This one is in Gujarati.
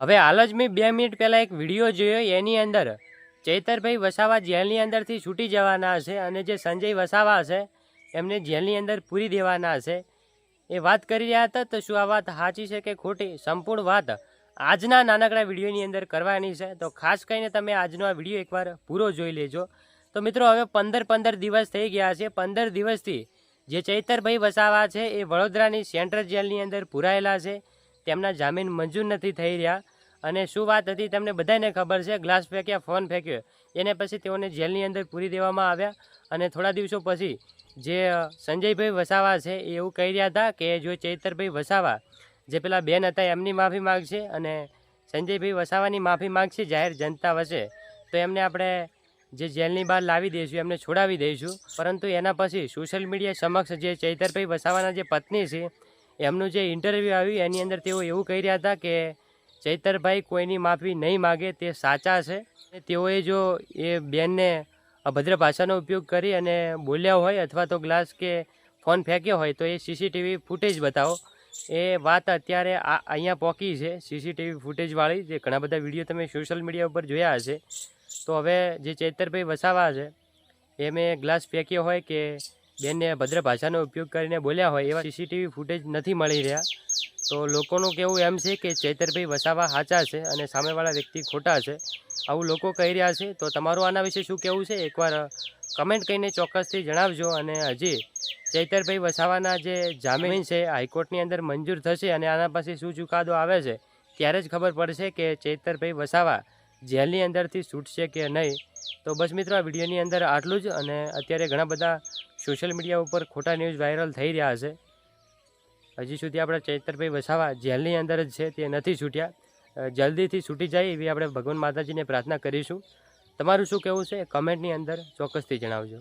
હવે હાલ જ મેં બે મિનિટ પહેલાં એક વીડિયો જોયો એની અંદર. ચૈતરભાઈ વસાવા જેલની અંદરથી છૂટી જવાના હશે અને જે સંજય વસાવા હશે, એમને જેલની અંદર પૂરી દેવાના હશે. એ વાત કરી રહ્યા હતા તો શું આ વાત સાચી છે કે ખોટી? સંપૂર્ણ વાત. આજના નાનકડા વિડીયોની અંદર કરવાની છે. તો ખાસ કરીને તમે આજનો આ વીડિયો એકવાર પૂરો જોઈ લેજો. તો મિત્રો, હવે પંદર પંદર દિવસ થઈ ગયા છે. પંદર દિવસથી જે ચૈતરભાઈ વસાવા છે એ વડોદરાની સેન્ટ્રલ જેલની અંદર પૂરાયેલા છે. તેમના જામીન મંજૂર નથી થઈ રહ્યા. અને શું વાત હતી તમને બધાને ખબર છે? ગ્લાસ ફેંક્યા, ફોન ફેંક્યો. એને પછી તેઓને જેલની અંદર પૂરી દેવામાં આવ્યા. અને થોડા દિવસો પછી જે સંજયભાઈ વસાવા છે એ એવું કહી રહ્યા હતા કે જો ચૈતરભાઈ વસાવા, જે પેલા બેન હતા, એમની માફી માગશે અને સંજયભાઈ વસાવાની માફી માગશે, જાહેર જનતા વચ્ચે, તો એમને આપણે જે જેલની બહાર લાવી દઈશું, એમને છોડાવી દઈશું. પરંતુ એના પછી સોશિયલ મીડિયા સમક્ષ જે ચૈતરભાઈ વસાવાના જે પત્ની છે એમનું જે ઇન્ટરવ્યૂ આવ્યું એની અંદર તેઓ એવું કહી રહ્યા હતા કે ચૈતરભાઈ કોઈની માફી નહીં માગે, તે સાચા છે. તેઓએ જો એ બેનને અભદ્ર ભાષાનો ઉપયોગ કરી અને બોલ્યા હોય અથવા તો ગ્લાસ કે ફોન ફેંક્યો હોય, તો એ સીસીટીવી ફૂટેજ બતાવો. એ વાત અત્યારે આ અહીંયા પોકી છે સીસીટીવી ફૂટેજવાળી જે ઘણા બધા વીડિયો તમે સોશિયલ મીડિયા ઉપર જોયા હશે. તો હવે જે ચૈતરભાઈ વસાવા છે એ મેં ગ્લાસ ફેંક્યો હોય કે બેનને ભદ્ર ભાષાનો ઉપયોગ કરીને બોલ્યા હોય એવા સીસીટીવી ફૂટેજ નથી મળી રહ્યા. તો લોકોનું કહેવું એમ છે કે ચૈતરભાઈ વસાવા સાચા છે અને સામેવાળા વ્યક્તિ ખોટા છે. આવું લોકો કહી રહ્યા છે. તો તમારું આના વિશે શું કહેવું છે? એકવાર કમેન્ટ કરીને ચોક્કસથી જણાવજો અને હજી ચૈતરભાઈ વસાવાના જે જામીન છે, હાઈકોર્ટની અંદર મંજૂર થશે અને આના પછી શું ચુકાદો આવે છે, ત્યારે જ ખબર પડશે કે ચૈતરભાઈ વસાવા જેલની અંદરથી છૂટશે કે નહીં, તો બસ મિત્રો આ વિડીયોની અંદર આટલું જ અને અત્યારે ઘણા બધા સોશિયલ મીડિયા ઉપર ખોટા ન્યૂઝ વાયરલ થઈ રહ્યા છે. હજી સુધી આપણા ચૈતરભાઈ વસાવા જેલની અંદર જ છે, તે નથી છૂટ્યા. જલ્દીથી છૂટી જાય એવી આપણે ભગવાન માતાજીને પ્રાર્થના કરીશું. તમારું શું કહેવું છે? કમેન્ટની અંદર ચોક્કસથી જણાવજો.